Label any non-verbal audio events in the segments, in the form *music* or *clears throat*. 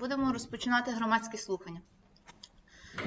Будемо розпочинати громадські слухання.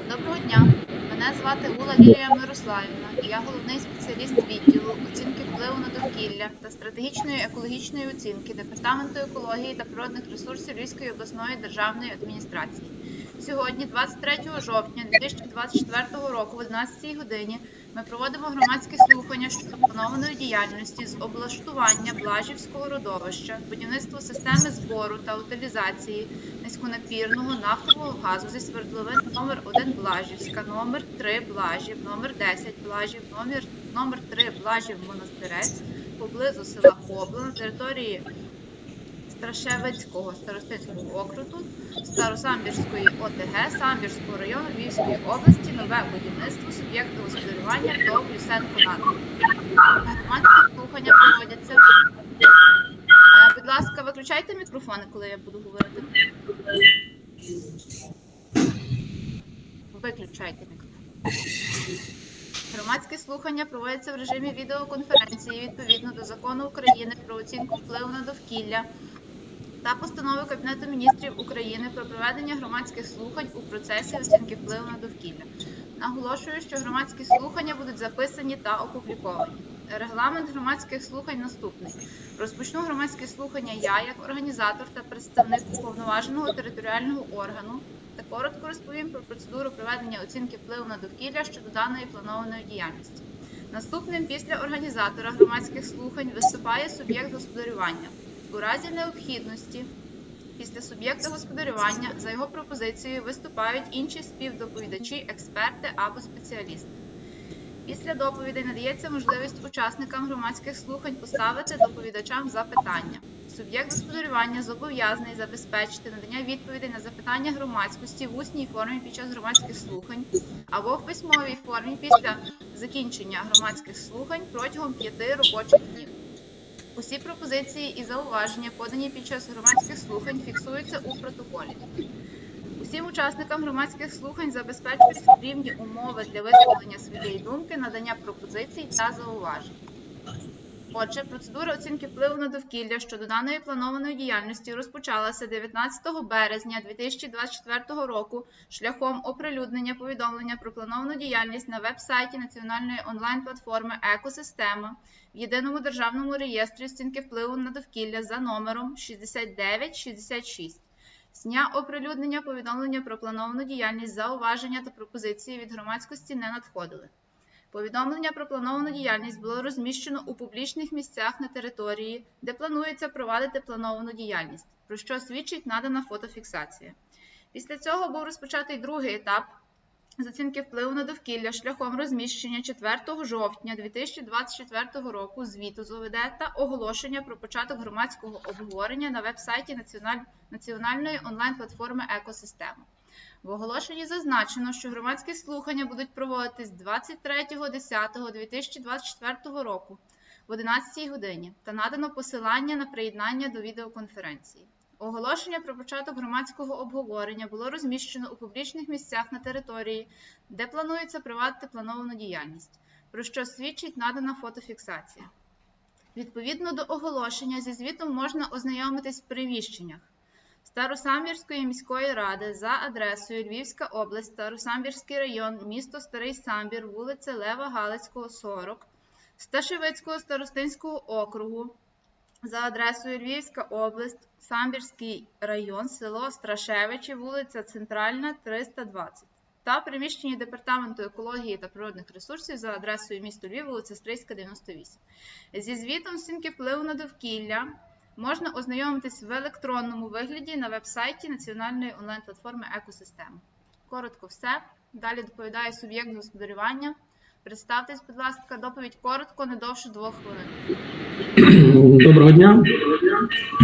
Доброго дня! Мене звати Ула Лілія Мирославівна, і я головний спеціаліст відділу оцінки впливу на довкілля та стратегічної екологічної оцінки Департаменту екології та природних ресурсів Львівської обласної державної адміністрації. Сьогодні, 23 жовтня 2024 року, в 11 годині, ми проводимо громадські слухання щодо планованої діяльності з облаштування Блажівського родовища, будівництво системи збору та утилізації низьконапірного нафтового газу зі свердловин номер 1 Блажівська, номер 3 Блажів, номер 10 Блажів, номер, номер 3 Блажів Монастирець поблизу села Хобла на території Страшевицького старостинського округу Старосамбірської ОТГ Самбірського району Львівської області нове будівництво суб'єкту господарювання ТОВ Люсенко НАТО. Громадські слухання проводяться. Будь ласка, виключайте мікрофони, коли я буду говорити. Виключайте мікрофон. Громадські слухання проводяться в режимі відеоконференції відповідно до закону України про оцінку впливу на довкілля та постанови Кабінету міністрів України про проведення громадських слухань у процесі оцінки впливу на довкілля. Наголошую, що громадські слухання будуть записані та опубліковані. Регламент громадських слухань наступний. Розпочну громадські слухання я, як організатор та представник уповноваженого територіального органу, та коротко розповім про процедуру проведення оцінки впливу на довкілля щодо даної планованої діяльності. Наступним після організатора громадських слухань виступає суб'єкт господарювання. У разі необхідності після суб'єкта господарювання за його пропозицією виступають інші співдоповідачі, експерти або спеціалісти. Після доповідей надається можливість учасникам громадських слухань поставити доповідачам запитання. Суб'єкт господарювання зобов'язаний забезпечити надання відповідей на запитання громадськості в усній формі під час громадських слухань або в письмовій формі після закінчення громадських слухань протягом п'яти робочих днів. Усі пропозиції і зауваження, подані під час громадських слухань, фіксуються у протоколі. Усім учасникам громадських слухань забезпечуються рівні умови для висловлення своєї думки, надання пропозицій та зауважень. Отже, процедура оцінки впливу на довкілля щодо даної планованої діяльності розпочалася 19 березня 2024 року шляхом оприлюднення повідомлення про плановану діяльність на веб-сайті національної онлайн-платформи Екосистема в єдиному державному реєстрі оцінки впливу на довкілля за номером 6966. З дня оприлюднення повідомлення про плановану діяльність зауваження та пропозиції від громадськості не надходили. Повідомлення про плановану діяльність було розміщено у публічних місцях на території, де планується провадити плановану діяльність, про що свідчить надана фотофіксація. Після цього був розпочатий другий етап з оцінки впливу на довкілля шляхом розміщення 4 жовтня 2024 року звіту з та оголошення про початок громадського обговорення на веб-сайті Національ- Національної онлайн-платформи Екосистема. В оголошенні зазначено, що громадські слухання будуть проводитись 23.10.2024 року в 11 годині та надано посилання на приєднання до відеоконференції. Оголошення про початок громадського обговорення було розміщено у публічних місцях на території, де планується провадити плановану діяльність, про що свідчить надана фотофіксація. Відповідно до оголошення зі звітом можна ознайомитись в приміщеннях Старосамбірської міської ради за адресою Львівська область, Старосамбірський район, місто Старий Самбір, вулиця Лева Галицького, 40, Сташевицького старостинського округу за адресою Львівська область, Самбірський район, село Страшевичі, вулиця Центральна, 320 та приміщенні Департаменту екології та природних ресурсів за адресою місто Львів, вулиця Стрийська, 98. Зі звітом оцінки впливу на довкілля можна ознайомитись в електронному вигляді на веб-сайті Національної онлайн-платформи Екосистема. Коротко все. Далі доповідає суб'єкт господарювання. Представтесь, будь ласка, доповідь коротко, не довше двох хвилин. *clears throat* Доброго дня.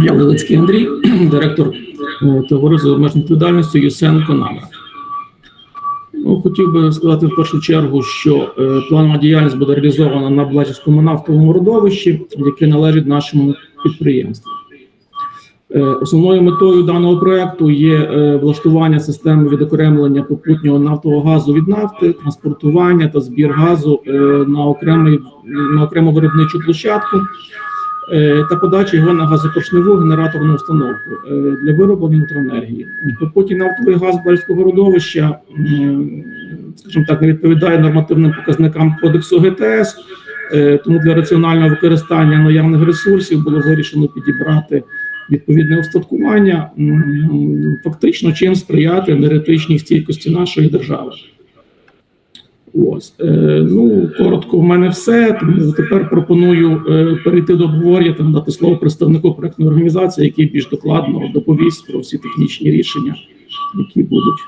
Я Левицький Андрій, *clears throat* директор е, товариства з обмеженою відповідальністю Юсенко Намер. Ну, хотів би сказати в першу чергу, що е, планова діяльність буде реалізована на Блачівському нафтовому родовищі, яке належить нашому підприємству. Е, Основною метою даного проекту є е, влаштування системи відокремлення попутнього нафтового газу від нафти, транспортування та збір газу е, на окремий на окрему виробничу площадку. та подача його на газопоршневу генераторну установку для вироблення електроенергії. Потім нафтовий газ Бельського родовища, скажімо так, не відповідає нормативним показникам кодексу ГТС. Тому для раціонального використання наявних ресурсів було вирішено підібрати відповідне устаткування, фактично чим сприяти енергетичній стійкості нашої держави. Ось е, ну коротко, в мене все. Тому тепер пропоную е, перейти до обговорення та надати слово представнику проектної організації, який більш докладно доповість про всі технічні рішення, які будуть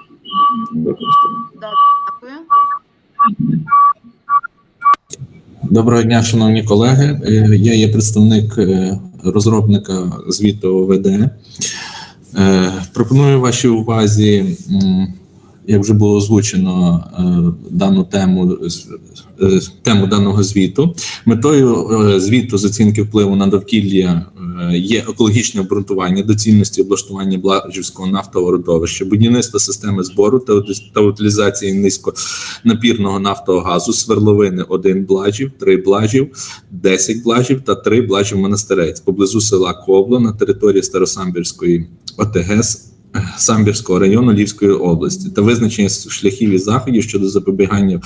використані. Доброго дня, шановні колеги. Е, Я є представник розробника звіту ОВД. Е, Пропоную вашій увазі, як вже було озвучено е, дану тему е, тему даного звіту. Метою звіту з оцінки впливу на довкілля є екологічне обґрунтування доцільності облаштування Блажівського нафтового родовища, будівництво системи збору та утилізації низьконапірного нафтового газу, свердловини 1 блажів, 3 блажів, 10 блажів та 3 блажів монастирець поблизу села Кобло на території Старосамбірської ОТГ Самбірського району Львівської області та визначення шляхів і заходів щодо запобігання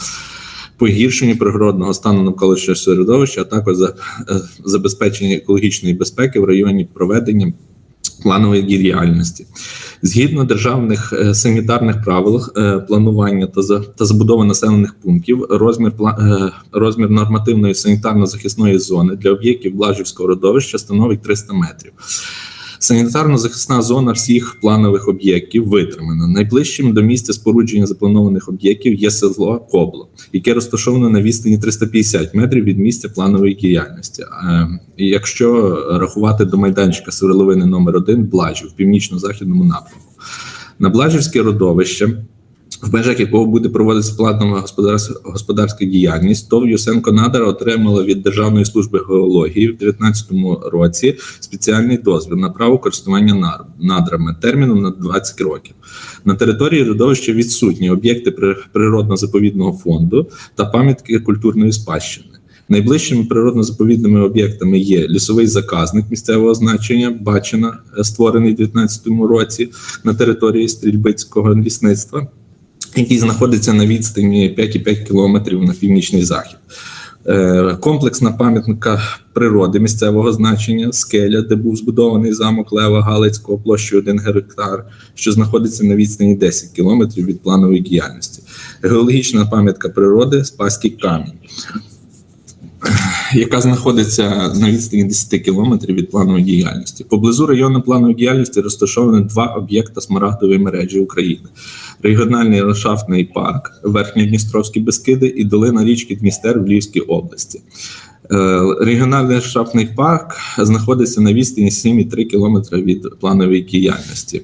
погіршенню природного стану навколишнього середовища, а також за, е, забезпечення екологічної безпеки в районі проведення планової діяльності. Згідно державних е, санітарних правил е, планування та за та забудови населених пунктів, розмір е, розмір нормативної санітарно-захисної зони для об'єктів Блажівського родовища становить 300 метрів. Санітарно-захисна зона всіх планових об'єктів витримана. Найближчим до місця спорудження запланованих об'єктів є село Кобло, яке розташоване на відстані 350 метрів від місця планової діяльності. Е, Якщо рахувати до майданчика свердловини номер 1 Блажів в північно-західному напрямку. На Блажівське родовище в межах якого буде проводитися планова господарська, діяльність, ТОВ Юсенко Надра отримала від Державної служби геології в 2019 році спеціальний дозвіл на право користування надрами терміном на 20 років. На території родовища відсутні об'єкти природно-заповідного фонду та пам'ятки культурної спадщини. Найближчими природно-заповідними об'єктами є лісовий заказник місцевого значення, Бачина, е, створений у 2019 році на території Стрільбицького лісництва який знаходиться на відстані 5,5 кілометрів на північний захід. Е, Комплексна пам'ятника природи місцевого значення, скеля, де був збудований замок Лева Галицького площею 1 гектар, що знаходиться на відстані 10 кілометрів від планової діяльності. Геологічна пам'ятка природи Спаський камінь, яка знаходиться на відстані 10 кілометрів від планової діяльності. Поблизу району планової діяльності розташовані два об'єкта смарагдової мережі України: регіональний ландшафтний парк Верхньодністровські Бескиди і долина річки Дністер в Львівській області. Е, Регіональний ландшафтний парк знаходиться на відстані 7,3 км від планової діяльності.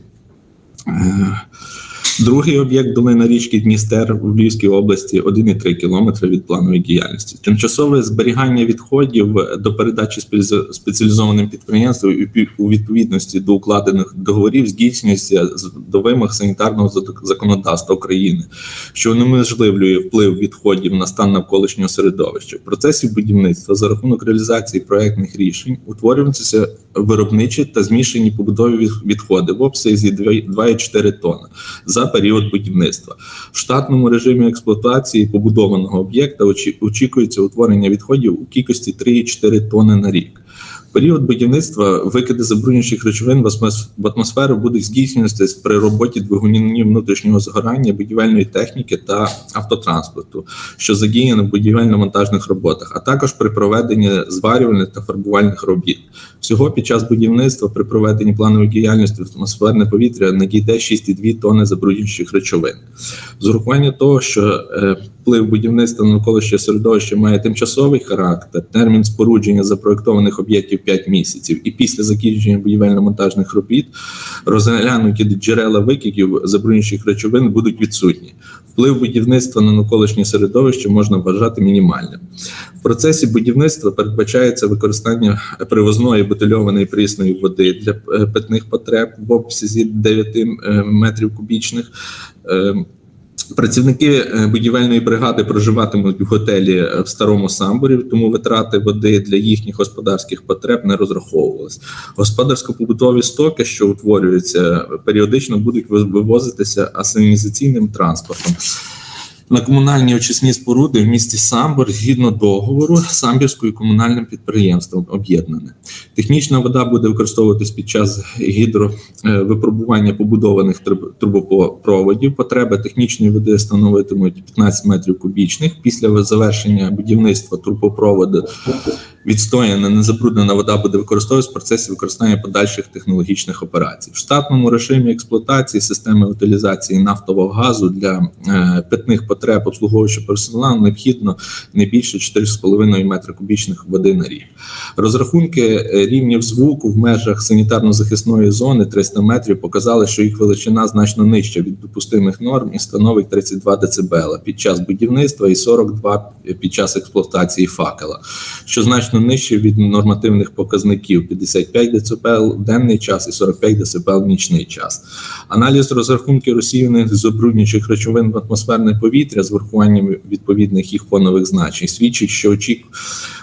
Другий об'єкт долина річки Дністер в Львівській області 1,3 км від планової діяльності. Тимчасове зберігання відходів до передачі спеці- спеціалізованим підприємствам у відповідності до укладених договорів здійснюється до вимог санітарного зак- законодавства України, що унеможливлює вплив відходів на стан навколишнього середовища. В процесі будівництва за рахунок реалізації проектних рішень утворюються виробничі та змішані побутові відходи в обсязі 2,4 тонни за період будівництва. В штатному режимі експлуатації побудованого об'єкта очі- очікується утворення відходів у кількості 3,4 тонни на рік. Період будівництва викиди забруднюючих речовин в атмосферу будуть здійснюватися при роботі двигунів внутрішнього згорання, будівельної техніки та автотранспорту, що задіяно в будівельно-монтажних роботах, а також при проведенні зварювальних та фарбувальних робіт. Всього під час будівництва при проведенні планової діяльності в атмосферне повітря надійде 6,2 тонни забруднюючих речовин. З урахування того, що е, вплив будівництва на навколишнє середовище має тимчасовий характер, термін спорудження запроектованих об'єктів 5 місяців, і після закінчення будівельно-монтажних робіт розглянуті джерела викидів забруднюючих речовин будуть відсутні. Вплив будівництва на навколишнє середовище можна вважати мінімальним. В процесі будівництва передбачається використання привозної бутильованої прісної води для е, питних потреб в обсязі 9 е, метрів кубічних. Працівники е, будівельної бригади проживатимуть в готелі е, в старому самборі, тому витрати води для їхніх господарських потреб не розраховувалися. Господарсько-побутові стоки, що утворюються, періодично будуть вивозитися асенізаційним транспортом. На комунальні очисні споруди в місті Самбор згідно договору з Самбірською комунальним підприємством об'єднане. Технічна вода буде використовуватись під час гідровипробування побудованих трубопроводів. Потреби технічної води становитимуть 15 метрів кубічних. Після завершення будівництва трубопроводу відстояна незабруднена вода буде використовуватися в процесі використання подальших технологічних операцій. В штатному режимі експлуатації системи утилізації нафтового газу для е, питних потреб обслуговуючого персоналу необхідно не більше 4,5 метра кубічних води на рік. Розрахунки е, рівнів звуку в межах санітарно-захисної зони 300 метрів показали, що їх величина значно нижча від допустимих норм і становить 32 дБ під час будівництва і 42 під час експлуатації факела, що значно нижче від нормативних показників 55 дБ в денний час і 45 дБ в нічний час. Аналіз розрахунків розсіяних забруднюючих речовин в атмосферне повітря з врахуванням відповідних їх фонових значень свідчить, що очік...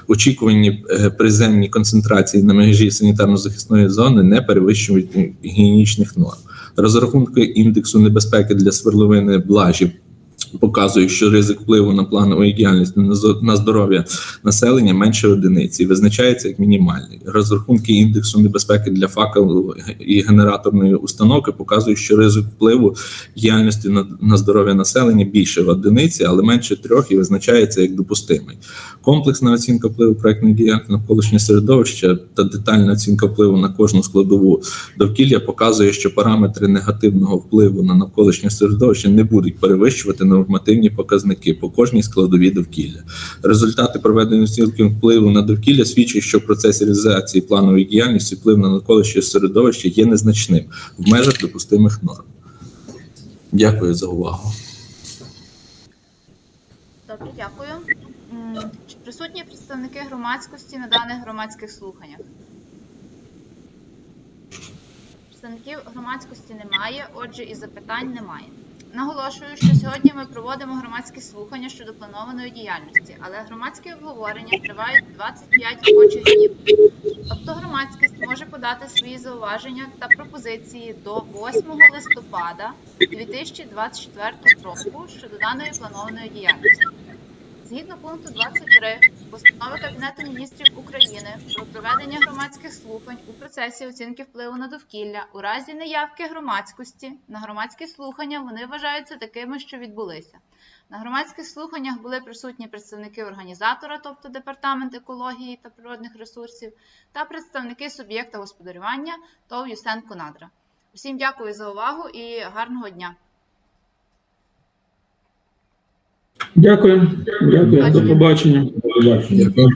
очікувані е, приземні концентрації на межі санітарно-захисної зони не перевищують гігієнічних норм. Розрахунки індексу небезпеки для свердловини блажів показують, що ризик впливу на планову діяльність на на здоров'я населення менше одиниці і визначається як мінімальний. Розрахунки індексу небезпеки для факелу і генераторної установки показують, що ризик впливу діяльності на, на здоров'я населення більше в одиниці, але менше трьох і визначається як допустимий. Комплексна оцінка впливу проектної діяльності на навколишнє середовище та детальна оцінка впливу на кожну складову довкілля показує, що параметри негативного впливу на навколишнє середовище не будуть перевищувати нормативні показники по кожній складовій довкілля. Результати проведення оцінки впливу на довкілля свідчать, що в процесі реалізації планової діяльності вплив на навколишнє середовище є незначним в межах допустимих норм. Дякую за увагу. Добре, дякую. Чи присутні представники громадськості на даних громадських слуханнях? Представників громадськості немає, отже, і запитань немає. Наголошую, що сьогодні ми проводимо громадські слухання щодо планованої діяльності, але громадські обговорення тривають 25 робочих днів. Тобто громадськість може подати свої зауваження та пропозиції до 8 листопада 2024 року щодо даної планованої діяльності. Згідно пункту 23 постанови Кабінету міністрів України про проведення громадських слухань у процесі оцінки впливу на довкілля у разі неявки громадськості на громадські слухання вони вважаються такими, що відбулися. На громадських слуханнях були присутні представники організатора, тобто департамент екології та природних ресурсів, та представники суб'єкта господарювання ТОВ Юсен Конадра. Усім дякую за увагу і гарного дня! Дякую. Дякую. До побачення. Дякую.